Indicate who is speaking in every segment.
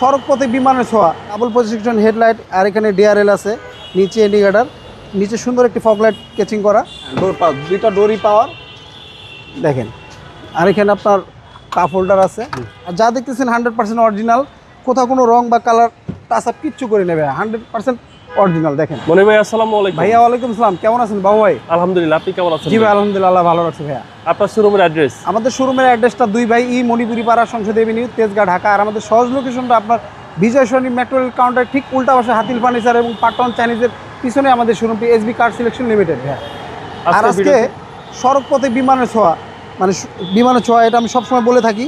Speaker 1: সড়ক পথে বিমানের ছোঁয়া। ডাবল পজিশন হেডলাইট আর এখানে ডিআরএল আছে নিচে ইন্ডিকেটার নিচে সুন্দর একটি ফগলাইট ক্যাচিং করা। ডোর পাওয়ার দুইটা ডোরি পাওয়ার দেখেন আর এখানে আপনার কাপ হোল্ডার আছে। আর যা দেখতেছেন হান্ড্রেড পার্সেন্ট অরিজিনাল কোথাও কোনো রং বা কালার টাচ আপ কিচ্ছু করে নেবে হান্ড্রেড পার্সেন্ট অরিজিনাল দেখেন।
Speaker 2: মনে ভাই আসসালামু আলাইকুম।
Speaker 1: ভাইয়া ওয়ালাইকুম আসসালাম কেমন আছেন বাবু ভাই?
Speaker 2: আলহামদুলিল্লাহ আপনি কেমন আছেন
Speaker 1: জি ভাই আলহামদুলিল্লাহ ভালো রাখছে ভাইয়া।
Speaker 2: আপনার শোরুমের অ্যাড্রেস
Speaker 1: আমাদের শোরুমের অ্যাড্রেসটা দুই ভাই ই মণিপুরি পাড়া সংসদ এভিনিউ তেজগাঁ ঢাকা। আর আমাদের সহজ লোকেশনটা আপনার Bijoy Sarani metro rail counter ঠিক উল্টা পাশে হাতিল ফার্নিচার এবং পাটন চাইনিজের পিছনে আমাদের শোরুমটি এসবি কার সিলেকশন লিমিটেড ভাইয়া। আর আজকে সড়ক পথে বিমানের ছোঁয়া মানে বিমানের ছোঁয়া এটা আমি সবসময় বলে থাকি।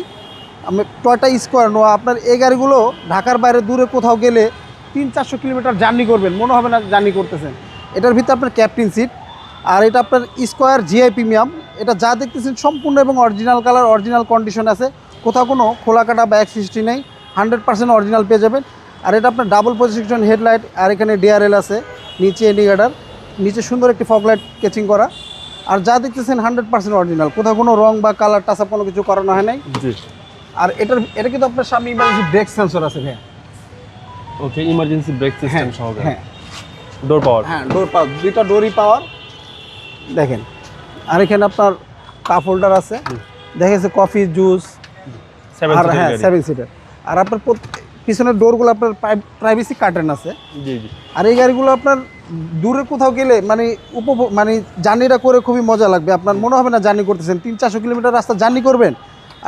Speaker 1: আমি টয়টা স্কোয়ার নোয়া আপনার এই গাড়িগুলো ঢাকার বাইরে দূরে কোথাও গেলে তিন চারশো কিলোমিটার জার্নি করবেন মনে হবে না জার্নি করতেছেন। এটার ভিতরে আপনার ক্যাপ্টেন সিট আর এটা আপনার স্কোয়ার জিআই প্রিমিয়াম এটা যা দেখতেছেন সম্পূর্ণ এবং অরিজিনাল কালার অরিজিনাল কন্ডিশন আছে। কোথাও কোনো খোলা কাটা বা সিস্টি নেই। হান্ড্রেড পার্সেন্ট অরিজিনাল পেয়ে যাবেন। আর এটা আপনার ডাবল পজিশন হেডলাইট আর এখানে ডিআরএল আছে নিচে ইন্ডিকেটার নিচে সুন্দর একটি ফগলাইট কেচিং করা। আর যা দেখতেছেন হান্ড্রেড পার্সেন্ট অরিজিনাল। কোথাও কোনো রং বা কালার টাচা কোনো কিছু করানো হয় নাই। আর এটার এটা কিন্তু আপনার সামনে ইমার্জেন্সি ব্রেক সেন্সর আছে ভাইয়া।
Speaker 2: ওকে ইমার্জেন্সি ব্রেক সিস্টেম সহকারে
Speaker 1: হ্যাঁ।
Speaker 2: ডোর পাওয়ার
Speaker 1: হ্যাঁ ডোর পাওয়ার দুইটা ডোরই পাওয়ার দেখেন আর এখানে আপনার কাপ হোল্ডার আছে। দেখেছে কফি জুস আর হ্যাঁ সেভেন সিটার আর আপনার পিছনের ডোরগুলো আপনার প্রাইভেসি কার্টেন আছে।
Speaker 2: জি জি।
Speaker 1: আর এই গাড়িগুলো আপনার দূরে কোথাও গেলে মানে উপভোগ মানে জার্নিটা করে খুবই মজা লাগবে। আপনার মনে হবে না জার্নি করতেছেন। তিন চারশো কিলোমিটার রাস্তা জার্নি করবেন।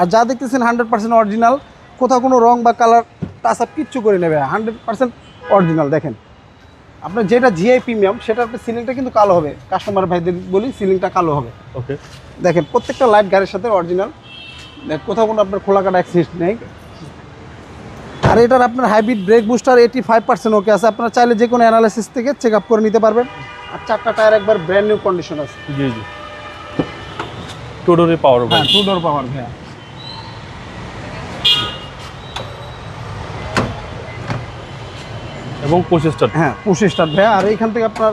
Speaker 1: আর যা দেখতেছেন হান্ড্রেড পার্সেন্ট অরিজিনাল কোথাও কোনো রং বা কালার টাচ আপ কিচ্ছু করে নেবে হান্ড্রেড পার্সেন্ট অরিজিনাল দেখেন। আপনার যেটা জিআই প্রিমিয়াম সেটা আপনার সিলিংটা কিন্তু কালো হবে। কাস্টমার ভাইদের বলি সিলিংটা কালো হবে।
Speaker 2: ওকে
Speaker 1: দেখেন প্রত্যেকটা লাইট গাড়ির সাথে অরিজিনাল কোথাও কোনো আপনার খোলা কাটা অ্যাক্সিস্ট নেই। আর এটার আপনার hybrid brake booster eighty five percent okay আছে। আপনার চাইলে যে কোনো অ্যানালাইসিস থেকে চেক আপ করে নিতে পারবেন। আর চারটা টায়ার একবার ব্র্যান্ড নিউ কন্ডিশন আছে।
Speaker 2: জি জি। টু ডোরে পাওয়ার
Speaker 1: হ্যাঁ টু ডোর পাওয়ার ভাইয়া।
Speaker 2: এবং পঁচিশটা
Speaker 1: হ্যাঁ স্টার্ট ভাইয়া আর এইখান থেকে আপনার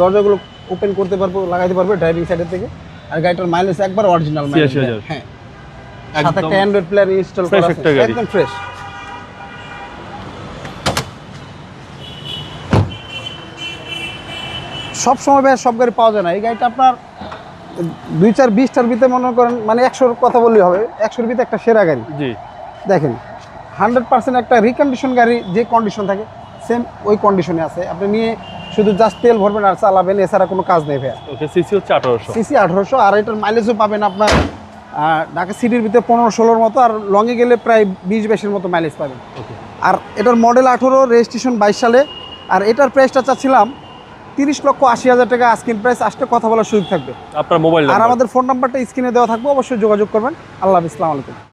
Speaker 1: দরজাগুলো ওপেন করতে পারব লাগাইতে পারবে ড্রাইভিং সাইডের থেকে। আর গাড়িটার মাইলেজ একবার অরিজিনাল
Speaker 2: হাজার।
Speaker 1: হ্যাঁ। সাথে একটা অ্যান্ড্রয়েড প্লেয়ার ইনস্টল করা
Speaker 2: গাড়ি।
Speaker 1: একদম ফ্রেশ সব সময় ভাই সব গাড়ি পাওয়া যায় না। এই গাড়িটা আপনার দুই চার বিশটার ভিতরে মনে করেন মানে একশোর কথা বললেই হবে একশোর ভিতরে একটা সেরা গাড়ি।
Speaker 2: জি।
Speaker 1: দেখেন হান্ড্রেড পার্সেন্ট একটা রিকন্ডিশন গাড়ি যে কন্ডিশন থাকে সেম ওই কন্ডিশনে আছে। আপনি নিয়ে শুধু জাস্ট তেল ভরবেন আর চালাবেন এছাড়া কোনো কাজ নেই ভাইয়া।
Speaker 2: সিসি হচ্ছে আঠারোশো।
Speaker 1: সিসি আঠারোশো আর এটার মাইলেজও পাবেন আপনার ঢাকা সিটির ভিতরে পনেরো ষোলোর মতো আর লংয়ে গেলে প্রায় বিশ বাইশের মতো মাইলেজ পাবেন। আর এটার মডেল আঠেরো রেজিস্ট্রেশন বাইশ সালে। আর এটার প্রাইসটা চাচ্ছিলাম তিরিশ লক্ষ আশি হাজার টাকা আস্কিন প্রাইস আসতে কথা বলার সুযোগ থাকবে।
Speaker 2: আপনার মোবাইল
Speaker 1: আর আমাদের ফোন নাম্বারটা স্ক্রিনে দেওয়া থাকবে অবশ্যই যোগাযোগ করবেন। আল্লাহ ইসলাম আলাইকুম।